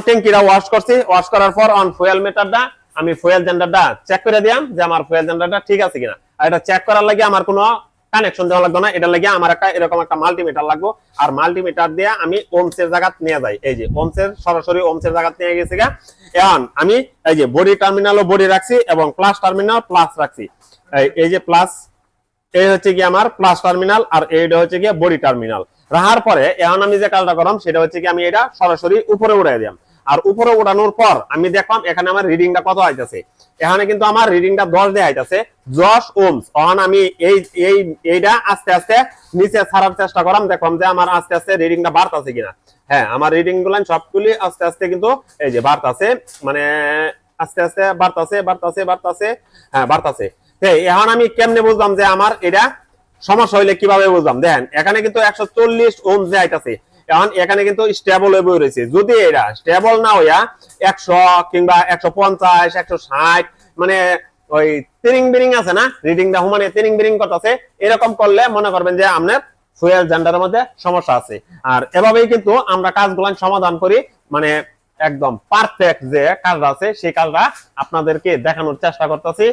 ট্যাঙ্কিটা wash করছি। Wash করার পর অন ফুয়েল মিটারটা আমি ফুয়েল জেন্ডারটা চেক করে দিলাম যে আমার ফুয়েল জেন্ডারটা ঠিক আছে কিনা। আর এটা চেক করার লাগে আমার কোনো কানেকশন দেওয়া লাগবে না। এটা লাগে আমার একটা এরকম একটা মাল্টিমিটার লাগবে। আর মাল্টিমিটার দিয়ে আমি ওমসের জায়গাত নিয়ে যাই। এই যে ওমসের সরাসরি ওমসের জায়গাত নিয়ে গেছি গা। এখন আমি এই যে বডি টার্মিনালও বডি রাখছি এবং প্লাস টার্মিনাল প্লাস রাখছি। এই- যে প্লাস এই হচ্ছে কি আমার প্লাস টার্মিনাল আর এইটা হচ্ছে কি বডি টার্মিনাল রাখার পরে এখন আমি যে কাজটা করলাম, সেটা হচ্ছে কি আমি এটা সরাসরি উপরে উড়াই দিলাম আর উপরে উড়ানোর পর আমি দেখলাম এখানে আমার রিডিংটা কত আইতাছে? এখানে কিন্তু আমার রিডিংটা দশ দিয়ে আইতাছে। দশ ওমস তখন আমি এই এই, এইটা আস্তে আস্তে নিচে ছাড়ার চেষ্টা করলাম দেখলাম যে আমার আস্তে আস্তে রিডিংটা বাড়তাছে কিনা। হ্যাঁ আমার রিডিংগুলো সবগুলি আস্তে আস্তে কিন্তু এই যে বাড়তাছে মানে আস্তে আস্তে বাড়তাছে বাড়তাছে বাড়তাছে হ্যাঁ বাড়তাছে। হ্যাঁ এখন আমি কেমনে বুঝলাম যে আমার এটা সমস্যা হইলে কীভাবে বুঝলাম? দেখেন, এখানে কিন্তু একশো চল্লিশ ওম যে আইতাছে। এখন এখানে কিন্তু স্টেবল হয়ে বই রয়েছে। যদি এটা স্টেবল না হইয়া একশো কিংবা একশো পঞ্চাশ, একশো ষাট মানে ওই তিরিং বিরিং আছে না? রিডিং দা মানে তিরিং বিরিং করতেছে এরকম করলে মনে করবেন যে আপনার ফুয়েল জেন্ডারের মধ্যে সমস্যা আছে। আর এভাবেই কিন্তু আমরা কাজগুলো সমাধান করি। মানে একদম পারফেক্ট যে কাজটা আছে, সেই কাজটা আপনাদেরকে দেখানোর চেষ্টা করতেছি।